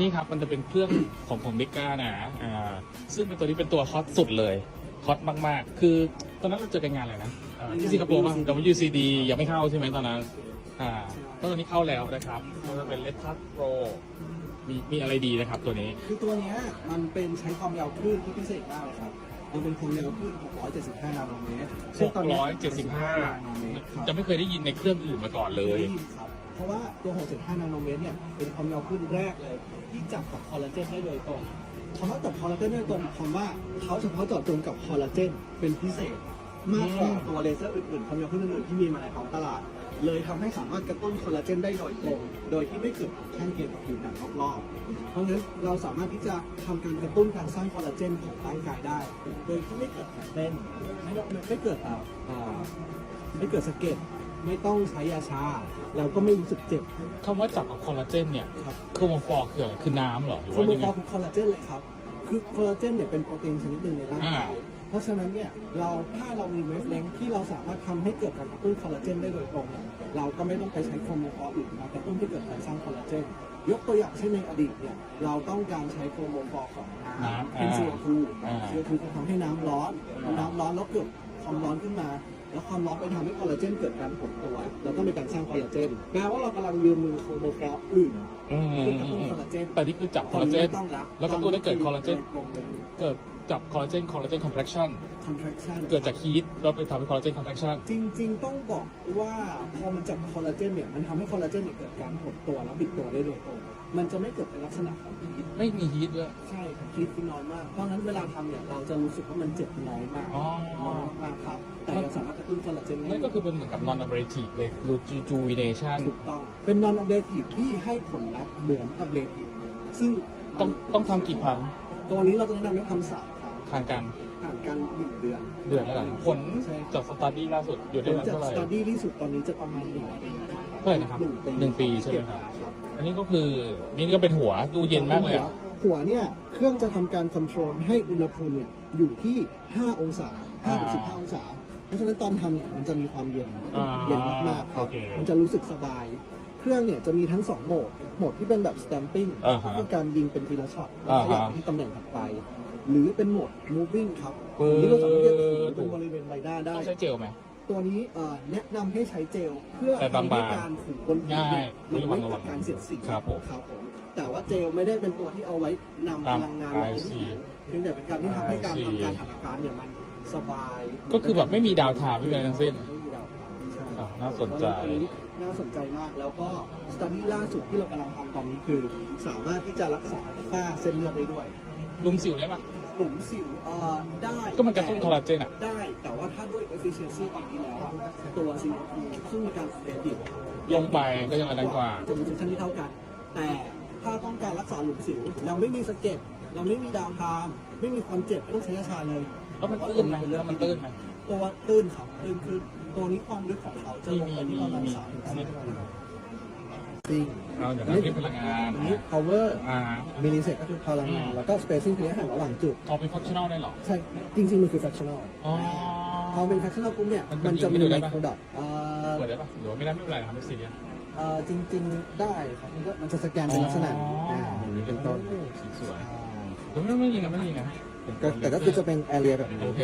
นี้ครับมันจะเป็นเครื่องของของนิก้านะอ่าซึ่งเป็นตัวนี้เป็นตัวฮอตสุดเลยฮอตมากๆ คือตอนนั้นเราเจอกันงานอะไรนะอ่าที่สิงคโปร์ป่ะ WCD ยังไม่เข้าใช่ไหมตอนนั้นอ่าตอนนี้เข้าแล้วนะครับมันจะเป็น Red Touch Pro มีมีอะไรดีนะครับตัวนี้ คือตัวเนี้ยมันเป็นใช้ความยาวคลื่นที่พิเศษมากเลยครับ มันเป็นความยาวคลื่น 675 นาโนเมตรซึ่งตอนเนี้ยนาโนเมตรครับ675จะไม่เคยได้ยินในเครื่องอื่นมาก่อนเลย ได้นครับเพ ราะว่าตัว 675 นาโนเมตรเนี่ยเป็นความยาวคลื่นแรกเลย ที่จับกับคอลลาเจนได้โดยตรงคำว่าจับคอลลาเจนได้โดยตรงความว่าเขาเฉพาะเจาะจงกับคอลลาเจนเป็นพิเศษ มากกว่าตัวเลเซอร์อื่นๆความยาวคลื่นอื่นๆที่มีมาในท้องตลาด เลยทำให้สามารถกระตุ้นคอลลาเจนได้โดยตรง โดยที่ไม่เกิดข้างเคียงกับผิวหนังรอบๆ เพราะฉะนั้นเราสามารถที่จะทำการกระตุ้นการสร้างคอลลาเจนของร่างกายได้ โดยที่ไม่เกิดแผลเป็นไม่ต้องไม่เกิดอ่าอ่าไม่เกิดสะเก็ดไม่ต้องใช้ยาชาแล้วก็ไม่รู้สึกเจ็บคำว่าจับกับคอลลาเจนเนี่ยครับคือมันฟอกคืออะไรคือน้ำเหรอหรือโคว่าโมยังฟไงอร์คือคอลลาเจนเลยครับ คือคอลลาเจนเนี่ยเป็นโปรตีนชนิดหนึ่งในร่างกายอ่า เพราะฉะนั้นเนี่ยเราถ้าเรามีเวฟเลงที่เราสามารถทำให้เกิดการกระตุ้นคอลลาเจนได้โดยตรงเนี่ยเราก็ไม่ต้องไปใช้โคโมฟอร์อื่นมากระตุ้นให้เกิดการสร้างคอลลาเจนยกตัวอย่างเช่นในอดีตเนี่ยเราต้องการใช้โคโมฟอร์ของน้ำน้ำเป็นอ่า CO2 อ่า CO2 จะทำให้น้ำร้อนพอน้ำร้อนแล้วเกิดความร้อนขึ้นมาแล้วความร้อนไปทำให้คอลลาเจนเกิดการหดตัว แล้วก็มีการสร้างคอลลาเจนแปลว่าเรากำลังยืมมือโคโมฟอร์อื่นอืมเพื่อกระตุ้นคอลลาเจนแต่นี่คือจับคอลลาเจนต้องรับแล้วก็ตัวได้เกิดคอลลาเจนเกิด จับคอลลาเจนคอลลาเจนคอมเพล็กชัน contraction เกิดจากฮีทเราไปทำให้คอลลาเจนคอมเพล็กชัน จริง ๆ ต้องบอกว่าพอมันจับคอลลาเจนเนี่ยมันทำให้คอลลาเจนเนี่ยเกิดการหดตัวแล้วบิดตัวได้โดยตรงมันจะไม่เกิดเป็นลักษณะของฮีทไม่มีฮีทด้วย ใช่ครับฮีทคือน้อยมาก เพราะฉะนั้นเวลาทำเนี่ยเราจะรู้สึกว่ามันเจ็บน้อยมากอ๋อ น้อยมากครับ แต่ยังสามารถกระตุ้นคอลลาเจนได้นั่นก็คือเป็นเหมือนกับ non abrasive เลย rejuvenation ถูกต้องเป็น non ablative ที่ให้ผลลัพธ์เหมือน ablative ซึ่งต้องต้องทำกี่ครั้ง ตัวนี้เราจะแนะนำให้ทำสาม ครั้งทางการผ่านการหนึ่งเดือนเดือนละกันผลจากสตาร์ดี้ล่าสุดอยู่ผได้ลจากเท่าไหร่สต u d ดี้ที่สุดตอนนี้จะประมาณหนึ่งปีเท่าไหร่นะครับหนึ่งปีหนึ่งปีใช่ไหมครับครับอันนี้ก็คือนี่ก็เป็นหัวดูเย็นมากเลยอะหัวเนี่ยเครื่องจะทำการคอนโทรลให้อุณหภูมิเนี่ยอยู่ที่ 5 องศา5ถึง15องศา เพราะฉะนั้นตอนทำเนี่ยมันจะมีความเย็นอ่าเย็นมากๆครัโอบเค มันจะรู้สึกสบาย เครื่องเนี่ยจะมีทั้ง 2 โหมด โหมดที่เป็นแบบ stamping อ่าฮะคือการยิงเป็นทีละช็อตอ่าขฮะยับไปที่ตำแหน่งถัดไป หรือเป็นโหมด moving ครับปึ๊บนี่เราสามารถที่จะถูเป็นบริเวณใบหน้าได้ ต้องใช้เจลไหม ตัวนี้เอ่อแนะนำให้ใช้เจลเพื่อแต่บางๆให้การถูบนผิวเนี่ยง่ายมันไม่เกิดการเสียดสีครับผมครับผมแต่ว่าเจลไม่ได้เป็นตัวที่เอาไว้นำพลังงานมา I ที่ see ผิวเพียงแต่เป็นการที่ทำให้การ I see ทำการหัตถการเนี่ยมันสบายก็คือแบบไม่มีดาวทามไม่มีอะไรทั้งสิ้นไม่มีดาวใช่อ่าน่าสนใจ อันนี้น่าสนใจมากแล้วก็สตัดดี้ล่าสุดที่เรากำลังทำตอนนี้คือ สามารถที่จะรักษาฝ้าเส้นเลือดได้ด้วย ลุมสิวได้ปะ หลุมสิวเอ่อได้ก็มันกระตุ้นคอลลาเจนอะ ได้แต่ว่าถ้าด้วย efficiency ตอนนี้แล้วอะตัวซีโซึ่งมีการเสพติดลงไปก็ยังอันนั้นกว่า จะมีเซสชันที่เท่ากัน แต่ถ้าต้องการรักษาหลุมสิวเราไม่มีสะเก็ดเราไม่มีดาวน์ไทม์ไม่มีความเจ็บไม่ต้องใช้ยาชาเลย แล้วมันตื้นไหมแล้วมันตื้นไหม ตัวตื้นครับตื้นคือตัวนี้ความลึกของเขาจะลงไปที่ประมาณมีสามถึงมีสี่ จริงเอาเดี๋ยวนะเรื่องพลังงานอันนี้ power อ่า milliset ก็คือพลังงาน แล้วก็ spacing คือระยะห่างระหว่างจุด เอาเป็นฟังชั่นอลได้เหรอ ใช่ จริงๆ มันคือ fractional อ๋อ พอเป็น fractional ปุ๊บเนี่ย มันมันจะมีมันดูได้ไมปะโครดอทเอ่อเปิดได้ปะหรือว่าไม่ได้ไม่เป็นไรนะครับไม่ซีเรียสเอ่อจริง ๆ ได้ครับ มันก็มันจะสแกนเป็นลักษณะนี้อ่าอย่างนี้เป็นต้นโอ้สีสวยผมไม่ไม่ยิงนะไม่ยิงนะก็แต่ก็คือจะเป็น area แบบนี้โอเค